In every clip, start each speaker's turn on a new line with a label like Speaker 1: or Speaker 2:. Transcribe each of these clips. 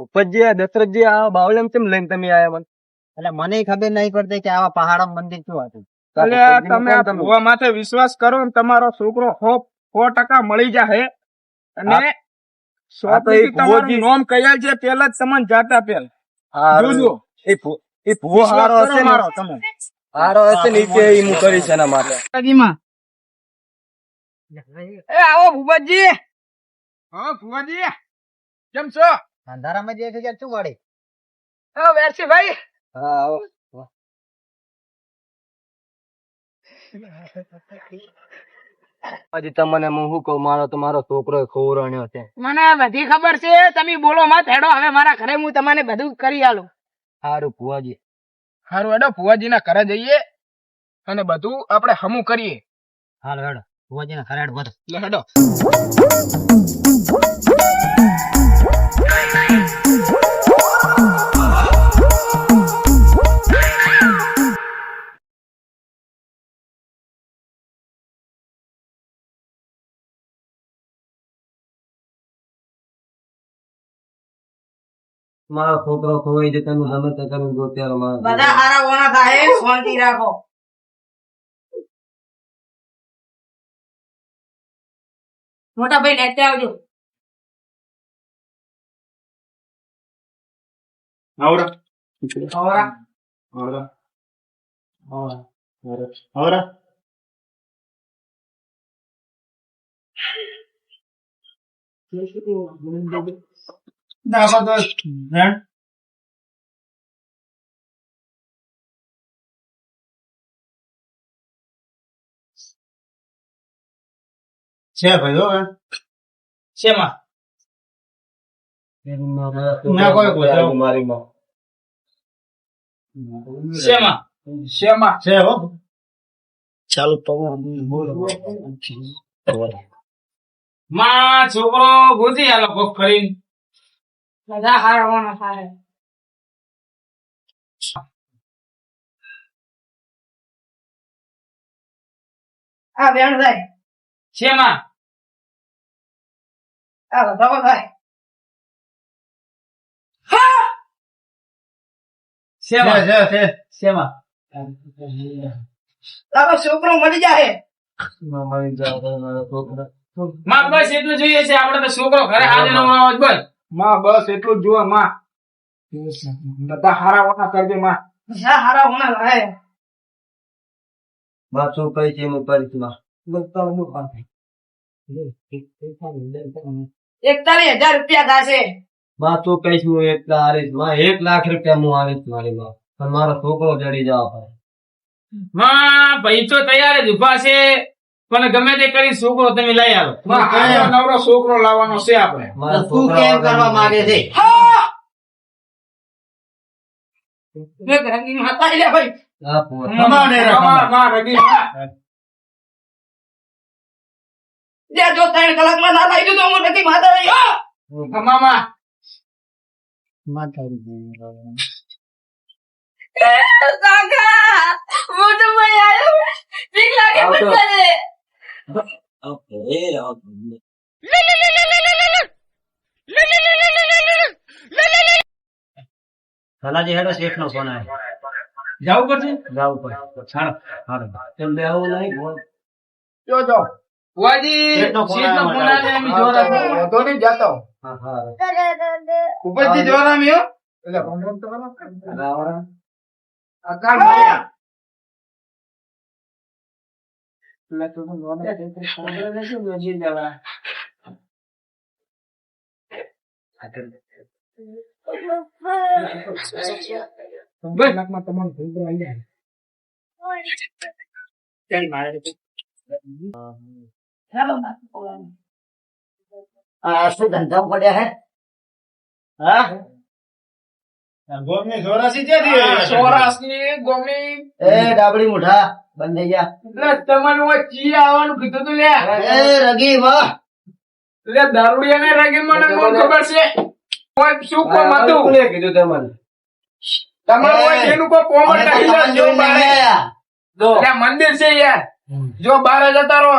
Speaker 1: ઉપરજી આ દશરથજી આ બાવળમ કેમ લઈને તમે આયા મને?
Speaker 2: એટલે મને ખબર નહીં પડતી કે આવા પહાડ મંદિર શું હતું.
Speaker 3: એટલે તમે આ ભુવા માથે વિશ્વાસ કરો ને તમારો છોકરો સો સો ટકા મળી જાહે. અને સો
Speaker 1: આ તો એ
Speaker 3: તમારું
Speaker 1: ભુવોજી-
Speaker 3: કયા છે પેલા જ તમને જાતા પેલ જોજો.
Speaker 1: એ એ ભૂવો હારો હશે
Speaker 3: મારો તમે.
Speaker 1: હારો હશે ને કે ઈ હું કરીશ એના માટે.
Speaker 3: એ આવો ભુવાજી. હા ભુવાજી. કેમ છો?
Speaker 2: અંધારામાં જે છે શું વળી?
Speaker 3: હા વેરસી ભાઈ.
Speaker 1: હા આવો. હજી તમને હું શું કહું મારો તો મારો છોકરો ખોરણ્યો છે.
Speaker 4: મને બધી ખબર છે તમે બોલો મત હેડો હવે મારા ઘરે હું તમને બધું કરી આલું.
Speaker 1: હારું ભુવાજી.
Speaker 3: સારું હેડો ભુવાજી ના ઘરે જઈએ અને બધું આપણે હમું કરીએ.
Speaker 2: હાલ હેડો ભુવાજીના બધું.
Speaker 3: એટલે હેડો.
Speaker 1: મારો છોકરો ખોવાઈ જતા તમે ગમે તે કરીને જો મારો
Speaker 4: બધા હારા ઓના થાય શાંતિ રાખો. મોટા ભાઈ લેતે આવજો.
Speaker 3: આવરા
Speaker 4: આવરા
Speaker 3: આવરા આવરા દાખો દોસ્ત હેડ છે ભાઈ હો શેમાં ના કોઈ કોઈ
Speaker 1: મારી માં
Speaker 3: શેમાં? શેમાં? છે હો.
Speaker 1: ચાલુ
Speaker 3: માં છોકરો ગોતી આલો કોક કરીને.
Speaker 4: બધા હારા ઓણા થાય. આ બેન થાય
Speaker 3: શેમાં?
Speaker 4: આ બધા થાય
Speaker 3: શેમાં? છે છે શેમાં?
Speaker 4: તારો છોકરો મળી જાય
Speaker 3: માં બસ એટલું જોઈએ છે આપણે તો છોકરો ઘરે હાજર નો. હોય બસમાં બસ એટલું જ જોવા માં. બધા હારા ઓના કરજે માં.
Speaker 4: હા હારા ઓણા
Speaker 1: થાયમાં શું કઈ છે હું પરિતમાં
Speaker 4: એકતાલીસ હજાર રૂપિયા થશે.
Speaker 1: માં તું કઈશ હું એક હારીશ. માં એક લાખ રૂપિયા હું આવીશ મારી માં. પણ મારો છોકરો જડી જવા પડે.
Speaker 3: માં ભાઈ તો તૈયાર જ ઊભા છે. પણ ગમે તે કરી છોકરો તમે લઈ આવો. નવરો છોકરો લાવવાનો છે આપણે.
Speaker 2: તું કેમ કરવા માંગે છે?
Speaker 4: રંગી માતા ભાઈ.
Speaker 1: આ પોતા.
Speaker 3: માં, માં, રગી, માં.
Speaker 4: જે ત્રણ કલાકમાં ના લાવી તો હું નથી માતા રહી. હો
Speaker 2: સલાજી હેડો શેઠ નો ફોન આવ્યો
Speaker 3: જવું પડશે
Speaker 2: જવું પડે
Speaker 3: હાલો.
Speaker 2: હારું.
Speaker 1: તેમ બેહવું નહીં.
Speaker 3: જો જો
Speaker 2: મને.
Speaker 3: એમ જોર આવ્યો. તમારું
Speaker 2: શું ધંધા પડ્યા હે? હા?
Speaker 3: આ સૌરાષ્ટ્રની ગોમની.
Speaker 2: એ ડાબડી મુઠા બંધ થઈ ગયા.
Speaker 3: એટલે તમારું આ ચી આવવાનું કીધું તું લે
Speaker 2: એ રગી વાહ
Speaker 3: એટલે દારૂડિયા ને રગી મને કોણ ખબર છે? કોઈ શું કોમ હતું?
Speaker 1: કીધું તમને?
Speaker 3: તમારું કોઈ જેનું કોઈ કોમ નથી જો મંદિર છે યાર. જો બારે જતા રહો.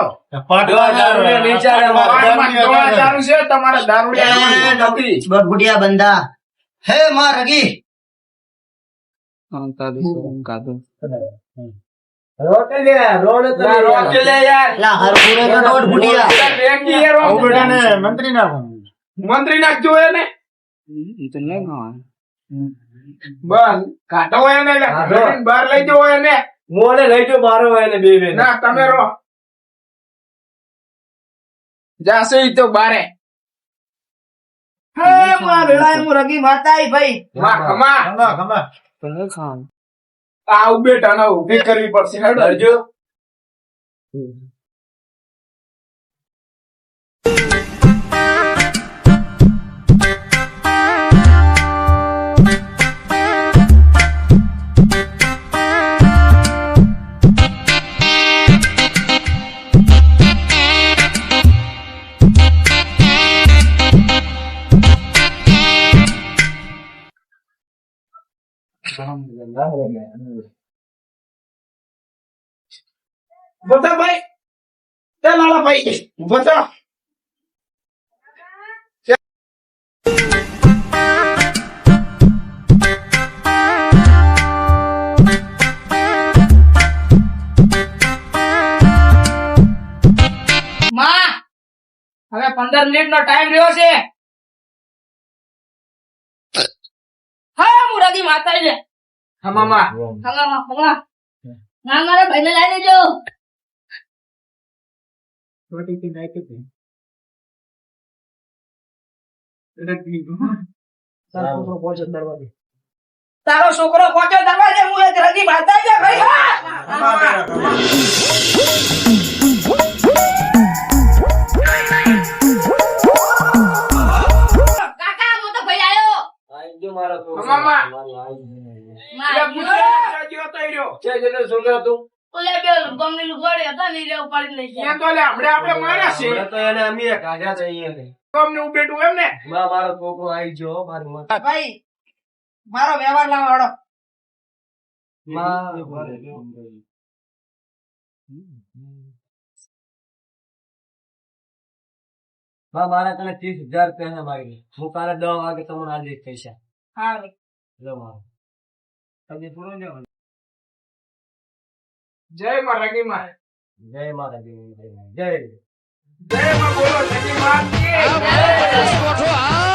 Speaker 2: બંધા. હે માં રગી
Speaker 1: રોટલિયા, રોડ તો
Speaker 3: લા, રોટ લે યાર.
Speaker 2: લા હરપુરે તો દોઢ ફૂટિયા
Speaker 3: રેકી યાર મંત્રી મંત્રી નાખજો એને. બસ કાઢો એને બહાર લઈ જવો એને.
Speaker 1: મોને લઈ જો બારો હોય ને બે બે
Speaker 3: ના તમે રો જાશે ઈ તો બારે.
Speaker 4: હે માં વેળાએ હું રગી માતા આઈ ભાઈ
Speaker 3: માં ખમા આ ઉભેટા ના ઊભી કરવી પડશે હેડ.
Speaker 1: કરજો
Speaker 3: બધા ભાઈ તે લાલા ભાઈ બધા
Speaker 4: હવે પંદર મિનિટ નો ટાઈમ રહ્યો છે. હા હું રગી
Speaker 3: હા મામા
Speaker 4: હંગા માં હંગા ના મારા ભાઈને લાવી દેજો તારો છોકરો પહોંચ્યો દરવાજે હું એક રજી માતા આઈ ભાઈ
Speaker 1: મારો છોકરો આવી ગયો હો,
Speaker 4: ભાઈ મારો વ્યવહાર લાવો હાડો
Speaker 1: માં માં મારા તને ત્રીસ હજાર રૂપિયા માગી હું કાલે દસ વાગે તમને આજે પૈસા
Speaker 4: હા
Speaker 1: મારો તમે પૂરો લ્યો
Speaker 3: જય માં રગી માં
Speaker 1: જય માતાજી જય.
Speaker 3: જય માં બોલો રગી માં
Speaker 5: આ